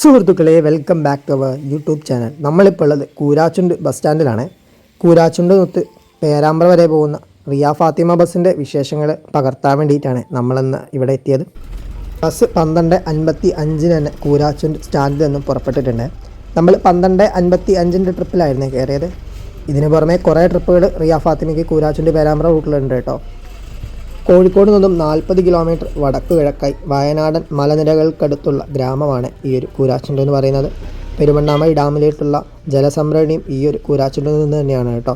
സുഹൃത്തുക്കളെ welcome back to our YouTube channel നമ്മളിപ്പോൾ ഉള്ളത് കൂരാച്ചുണ്ട് ബസ് സ്റ്റാൻഡിലാണ് കൂരാച്ചുണ്ട് തൊത്ത് പേരാമ്പ്ര വരെ പോകുന്ന റിയ ഫാത്തിമ ബസ്സിന്റെ വിശേഷങ്ങൾ പകർത്താൻ വേണ്ടിയിട്ടാണ് നമ്മളിന്ന് ഇവിടെ എത്തിയത്. ബസ് പന്ത്രണ്ട് അൻപത്തി അഞ്ചിന് തന്നെ കൂരാച്ചുണ്ട് സ്റ്റാൻഡിൽ നിന്നും പുറപ്പെട്ടിട്ടുണ്ട്. നമ്മൾ പന്ത്രണ്ട് അൻപത്തി അഞ്ചിന്റെ ട്രിപ്പിലായിരുന്നു കയറിയത്. ഇതിന് പുറമെ കുറേ ട്രിപ്പുകൾ റിയ ഫാത്തിമയ്ക്ക് കൂരാച്ചുണ്ട് പേരാമ്പ്ര റൂട്ടിലുണ്ട് കേട്ടോ. കോഴിക്കോട് നിന്നും നാൽപ്പത് കിലോമീറ്റർ വടക്കു കിഴക്കായി വയനാടൻ മലനിരകൾക്കടുത്തുള്ള ഗ്രാമമാണ് ഈ ഒരു കൂരാച്ചുണ്ട് എന്ന് പറയുന്നത്. പെരുമണ്ണാമൈ ഡാമിലേക്കുള്ള ജലസംഭരണിയും ഈ ഒരു കൂരാച്ചുണ്ടിൽ നിന്ന് തന്നെയാണ് കേട്ടോ.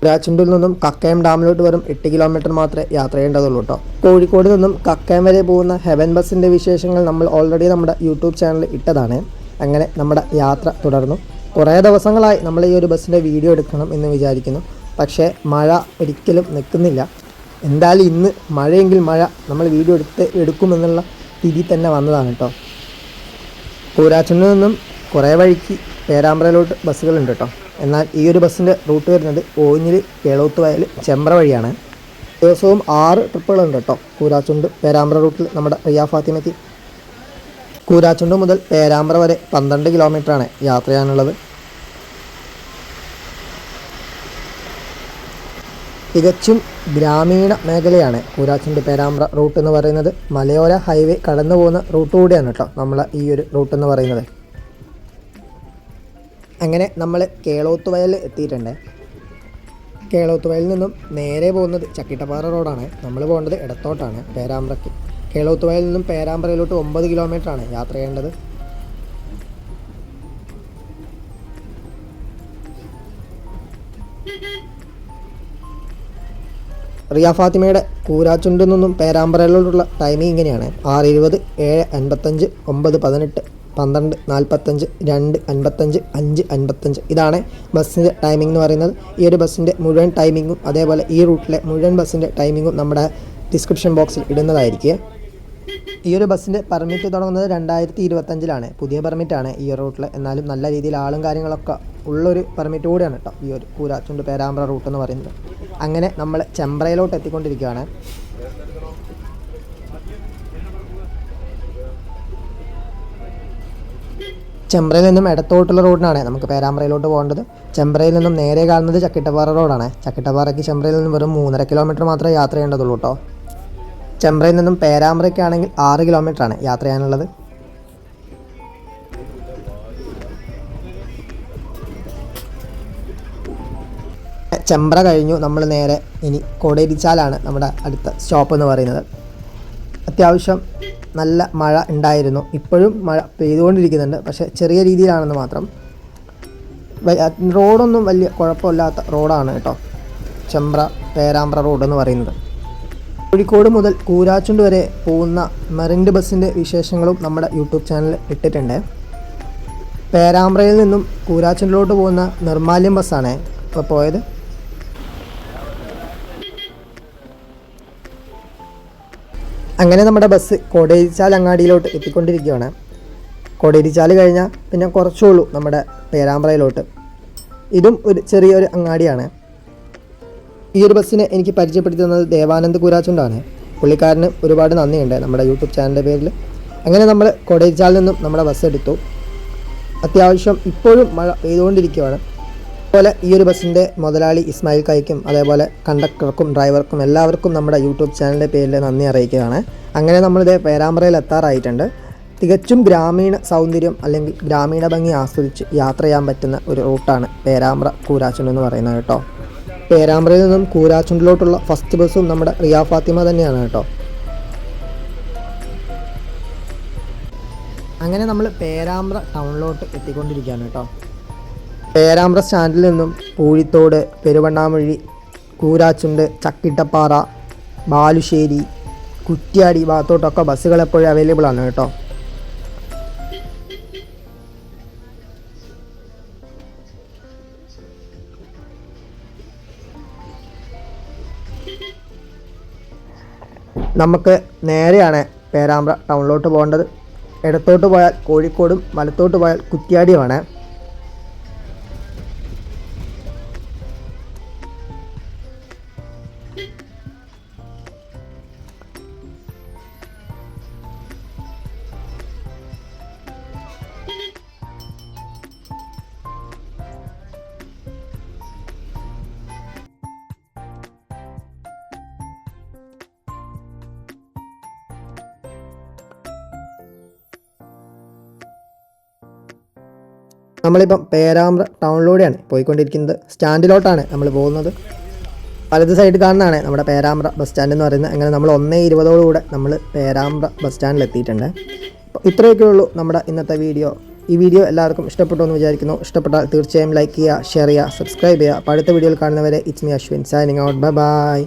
കൂരാച്ചുണ്ടിൽ നിന്നും കക്കയം ഡാമിലോട്ട് വരും എട്ട് കിലോമീറ്റർ മാത്രമേ യാത്ര ചെയ്യേണ്ടതുള്ളൂ കേട്ടോ. കോഴിക്കോട് നിന്നും കക്കയം വരെ പോകുന്ന ഹെവൻ ബസ്സിന്റെ വിശേഷങ്ങൾ നമ്മൾ ഓൾറെഡി നമ്മുടെ യൂട്യൂബ് ചാനലിൽ ഇട്ടതാണ്. അങ്ങനെ നമ്മുടെ യാത്ര തുടർന്നു. കുറേ ദിവസങ്ങളായി നമ്മൾ ഈ ഒരു ബസ്സിന്റെ വീഡിയോ എടുക്കണം എന്ന് വിചാരിക്കുന്നു. പക്ഷേ മഴ ഒരിക്കലും നിൽക്കുന്നില്ല. എന്തായാലും ഇന്ന് മഴയെങ്കിൽ മഴ നമ്മൾ വീഡിയോ എടുത്ത് എടുക്കുമെന്നുള്ള സ്ഥിതി തന്നെ വന്നതാണ് കേട്ടോ. പൂരാച്ചനിൽ നിന്നും കുറേ വഴിക്ക് പേരാമ്പ്രയിലോട്ട് ബസ്സുകളുണ്ട് കേട്ടോ. എന്നാൽ ഈ ഒരു ബസ്സിന്റെ റൂട്ട് വരുന്നത് ഓഞ്ഞിൽ കേളോത്ത് വയൽ ചെമ്പ്ര വഴിയാണ്. ദിവസവും ആറ് ട്രിപ്പുകളുണ്ട് കേട്ടോ കൂരാച്ചുണ്ട് പേരാമ്പ്ര റൂട്ടിൽ നമ്മുടെ റിയാ ഫാത്തിമത്തി കൂരാച്ചുണ്ട് മുതൽ പേരാമ്പ്ര വരെ പന്ത്രണ്ട് കിലോമീറ്ററാണ് യാത്ര ചെയ്യാനുള്ളത്. തികച്ചും ഗ്രാമീണ മേഖലയാണ് കൂരാച്ചിന്റെ പേരാമ്പ്ര റൂട്ട് എന്ന് പറയുന്നത്. മലയോര ഹൈവേ കടന്നു പോകുന്ന റൂട്ട് കൂടിയാണ് കേട്ടോ നമ്മളെ ഈ ഒരു റൂട്ട് എന്ന് പറയുന്നത്. അങ്ങനെ നമ്മൾ കേളോത്ത് വയലിൽ എത്തിയിട്ടുണ്ട്. കേളോത്ത് വയലിൽ നിന്നും നേരെ പോകുന്നത് ചക്കിട്ടപ്പാറ റോഡാണ്. നമ്മൾ പോകേണ്ടത് ഇടത്തോട്ടാണ് പേരാമ്പ്രയ്ക്ക്. കേളോത്ത് വയലിൽ നിന്നും പേരാമ്പ്രയിലോട്ട് ഒമ്പത് കിലോമീറ്ററാണ് യാത്ര ചെയ്യേണ്ടത്. റിയ ഫാത്തിമയുടെ കൂരാച്ചുണ്ടിൽ നിന്നും പേരാമ്പ്രയിലോട്ടുള്ള ടൈമിംഗ് ഇങ്ങനെയാണ്. ആറ് ഇരുപത് ഏഴ് അൻപത്തഞ്ച് ഒമ്പത് പതിനെട്ട് പന്ത്രണ്ട് നാൽപ്പത്തഞ്ച് രണ്ട് അൻപത്തഞ്ച് അഞ്ച് അൻപത്തഞ്ച്. ഇതാണ് ബസ്സിന്റെ ടൈമിംഗ് എന്ന് പറയുന്നത്. ഈ ഒരു ബസ്സിന്റെ മുഴുവൻ ടൈമിങ്ങും അതേപോലെ ഈ റൂട്ടിലെ മുഴുവൻ ബസ്സിന്റെ ടൈമിങ്ങും നമ്മുടെ ഡിസ്ക്രിപ്ഷൻ ബോക്സിൽ ഇടുന്നതായിരിക്കും. ഈ ഒരു ബസ്സിന്റെ പെർമിറ്റ് തുടങ്ങുന്നത് രണ്ടായിരത്തി ഇരുപത്തഞ്ചിലാണ് പുതിയ പെർമിറ്റാണ് ഈ റൂട്ടിൽ എന്നാലും നല്ല രീതിയിൽ ആളും കാര്യങ്ങളൊക്കെ ഉള്ളൊരു പെർമിറ്റ് കൂടിയാണ് കേട്ടോ ഈ ഒരു കൂരാച്ചുണ്ട് പേരാമ്പ്ര റൂട്ട് എന്ന് പറയുന്നത്. അങ്ങനെ നമ്മൾ ചെമ്പ്രയിലോട്ട് എത്തിക്കൊണ്ടിരിക്കുകയാണ്. ചെമ്പ്രയിൽ നിന്നും ഇടത്തോട്ടുള്ള റോഡിനാണ് നമുക്ക് പേരാമ്പ്രയിലോട്ട് പോകേണ്ടത്. ചെമ്പ്രയിൽ നിന്നും നേരെ കാണുന്നത് ചക്കിട്ടപ്പാറ റോഡാണ്. ചക്കിട്ടപ്പാറയ്ക്ക് ചെമ്പ്രയിൽ നിന്നും വെറും മൂന്നര കിലോമീറ്റർ മാത്രമേ യാത്ര ചെയ്യേണ്ടതുള്ളൂ കേട്ടോ. ചെമ്പ്രയിൽ നിന്നും പേരാമ്പ്രയ്ക്കാണെങ്കിൽ ആറ് കിലോമീറ്ററാണ് യാത്ര ചെയ്യാനുള്ളത്. ചെമ്പ്ര കഴിഞ്ഞു. നമ്മൾ നേരെ ഇനി കോടേരിച്ചാലാണ് നമ്മുടെ അടുത്ത സ്റ്റോപ്പ് എന്ന് പറയുന്നത്. അത്യാവശ്യം നല്ല മഴ ഉണ്ടായിരുന്നു. ഇപ്പോഴും മഴ പെയ്തുകൊണ്ടിരിക്കുന്നുണ്ട്. പക്ഷേ ചെറിയ രീതിയിലാണെന്ന് മാത്രം. റോഡൊന്നും വലിയ കുഴപ്പമില്ലാത്ത റോഡാണ് കേട്ടോ. ചെമ്പ്ര പേരാമ്പ്ര റോഡ് എന്ന് പറയുന്നത്. കോഴിക്കോട് മുതൽ കൂരാച്ചുണ്ട് വരെ പോകുന്ന മെറിൻഡ് ബസ്സിന്റെ വിശേഷങ്ങളും നമ്മുടെ യൂട്യൂബ് ചാനലിൽ ഇട്ടിട്ടുണ്ട്. പേരാമ്പ്രയിൽ നിന്നും കൂരാച്ചുണ്ടിലോട്ട് പോകുന്ന നിർമാല്യം ബസ്സാണ് ഇപ്പോൾ പോയത്. അങ്ങനെ നമ്മുടെ ബസ് കോടേരിച്ചാൽ അങ്ങാടിയിലോട്ട് എത്തിക്കൊണ്ടിരിക്കുകയാണ്. കോടേരിച്ചാൽ കഴിഞ്ഞാൽ പിന്നെ കുറച്ചേ ഉള്ളൂ നമ്മുടെ പേരാമ്പ്രയിലോട്ട്. ഇതും ഒരു ചെറിയൊരു അങ്ങാടിയാണ്. ഈ ഒരു ബസ്സിനെ എനിക്ക് പരിചയപ്പെടുത്തി തന്നത് ദേവാനന്ദ് കുരാച്ചുണ്ടാണ്. പുള്ളിക്കാരന് ഒരുപാട് നന്ദിയുണ്ട് നമ്മുടെ യൂട്യൂബ് ചാനലിന്റെ പേരിൽ. അങ്ങനെ നമ്മൾ കൊടൈച്ചാലിൽ നിന്നും നമ്മുടെ ബസ് എടുത്തു. അത്യാവശ്യം ഇപ്പോഴും മഴ പെയ്തുകൊണ്ടിരിക്കുകയാണ്. അതുപോലെ ഈ ഒരു ബസ്സിന്റെ മുതലാളി ഇസ്മായിൽ കൈക്കും അതേപോലെ കണ്ടക്ടർക്കും ഡ്രൈവർക്കും എല്ലാവർക്കും നമ്മുടെ യൂട്യൂബ് ചാനലിന്റെ പേരിൽ നന്ദി അറിയിക്കുകയാണ്. അങ്ങനെ നമ്മളിത് പേരാമ്പ്രയിൽ എത്താറായിട്ടുണ്ട്. തികച്ചും ഗ്രാമീണ സൗന്ദര്യം അല്ലെങ്കിൽ ഗ്രാമീണ ഭംഗി ആസ്വദിച്ച് യാത്ര ചെയ്യാൻ പറ്റുന്ന ഒരു റൂട്ടാണ് പേരാമ്പ്ര കൂരാച്ചുണ്ട് എന്ന് പറയുന്നത് കേട്ടോ. പേരാമ്പ്രയിൽ നിന്നും കൂരാച്ചുണ്ടിലോട്ടുള്ള ഫസ്റ്റ് ബസ്സും നമ്മുടെ റിയ ഫാത്തിമ തന്നെയാണ് കേട്ടോ. അങ്ങനെ നമ്മൾ പേരാമ്പ്ര ടൗണിലോട്ട് എത്തിക്കൊണ്ടിരിക്കുകയാണ് കേട്ടോ. പേരാമ്പ്ര സ്റ്റാൻഡിൽ നിന്നും പൂഴിത്തോട് പെരുവണ്ണാമൊഴി കൂരാച്ചുണ്ട് ചക്കിട്ടപ്പാറ ബാലുശ്ശേരി കുറ്റ്യാടി ഭാഗത്തോട്ടൊക്കെ ബസ്സുകൾ എപ്പോഴും അവൈലബിൾ ആണ് കേട്ടോ. നമുക്ക് നേരെയാണ് പേരാമ്പ്ര ടൗണിലോട്ട് പോകേണ്ടത്. ഇടത്തോട്ട് പോയാൽ കോഴിക്കോടും വലത്തോട്ട് പോയാൽ കുറ്റ്യാടിയുമാണ്. നമ്മളിപ്പം പേരാമ്പ്ര ടൗണിലൂടെയാണ് പോയിക്കൊണ്ടിരിക്കുന്നത്. സ്റ്റാൻഡിലോട്ടാണ് നമ്മൾ പോകുന്നത്. വലത് സൈഡ് കാണുന്നതാണ്. നമ്മുടെ പേരാമ്പ്ര ബസ് സ്റ്റാൻഡ് എന്ന് പറയുന്നത്. അങ്ങനെ നമ്മൾ ഒന്നേ ഇരുപതോടുകൂടെ നമ്മൾ പേരാമ്പ്ര ബസ് സ്റ്റാൻഡിൽ എത്തിയിട്ടുണ്ട്. അപ്പോൾ ഇത്രയൊക്കെ ഉള്ളൂ നമ്മുടെ ഇന്നത്തെ വീഡിയോ ഈ വീഡിയോ എല്ലാവർക്കും ഇഷ്ടപ്പെട്ടു എന്ന് വിചാരിക്കുന്നു. ഇഷ്ടപ്പെട്ടാൽ തീർച്ചയായും ലൈക്ക് ചെയ്യുക ഷെയർ ചെയ്യുക സബ്സ്ക്രൈബ് ചെയ്യുക. അപ്പോൾ അടുത്ത വീഡിയോയിൽ കാണുന്നവരെ it's me Ashwin signing out bye bye